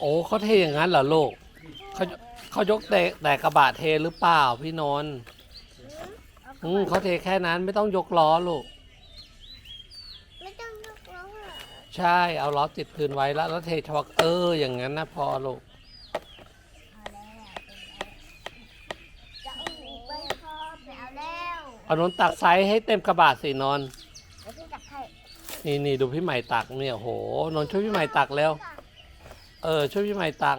โอ้เขาเทอย่างนั้นเหรอลูกเขาเขายกแต่แต่กระบะเทหรือเปล่าพี่นนท์อืมเขาเทแค่นั้นไม่ต้องยกล้อลูก ไม่ต้องยกล้อเหรอใช่เอาล้อติดพื้นไว้แล้วแล้วเทเฉพาะเอออย่างนั้นนะพอลูก เอาแล้วจะเอาหนูไปทอดไม่เอาแล้วเอานนท์ตักไซส์ให้เต็มกระบะสินนท์เดี๋ยวพี่จับให้นี่นี่ดูพี่ใหม่ตักเนี่ยโหนนท์ช่วยพี่ใหม่ตักแล้ว เออช่วยพี่ใหม่ตัก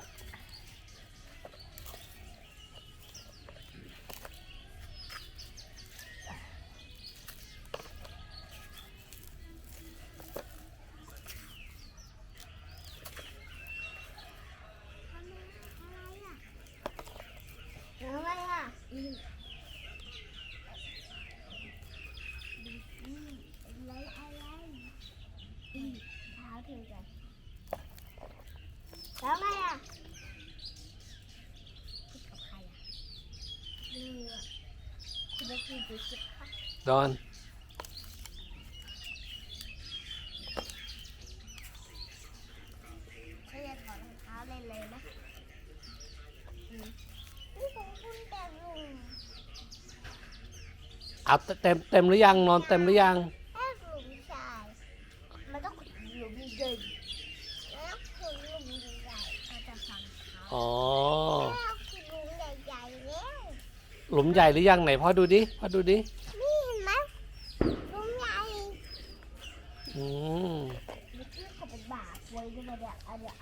เอาไว้ค่ะอืมอืมอะไรอะไรอืมเท้าเธอกันแล้วไงอะพูดกับใครอะเรือคุณจะกิ นดูสิคะดอนฉันจะถอดรองเท้าเลยเลยนะอืมนี่ของคุณแต่ลุงเอาเต็มเต็มหรือยังนอนเต็มหรือยัง แค่ลุมทราย มันต้องขุดหลุมใหญ่แล้วขุดหลุมใหญ่เราจะฟังเขาอ๋อ แล้วขุดหลุมใหญ่ๆแล้ว หลุมใหญ่หรือยังไหนพ่อดูดิพ่อดูดินี่เห็นไหมหลุมใหญ่อืมเมื่อกี้เขาเป็นบาปไว้ด้วยมาเนี่ยอันเนี้ย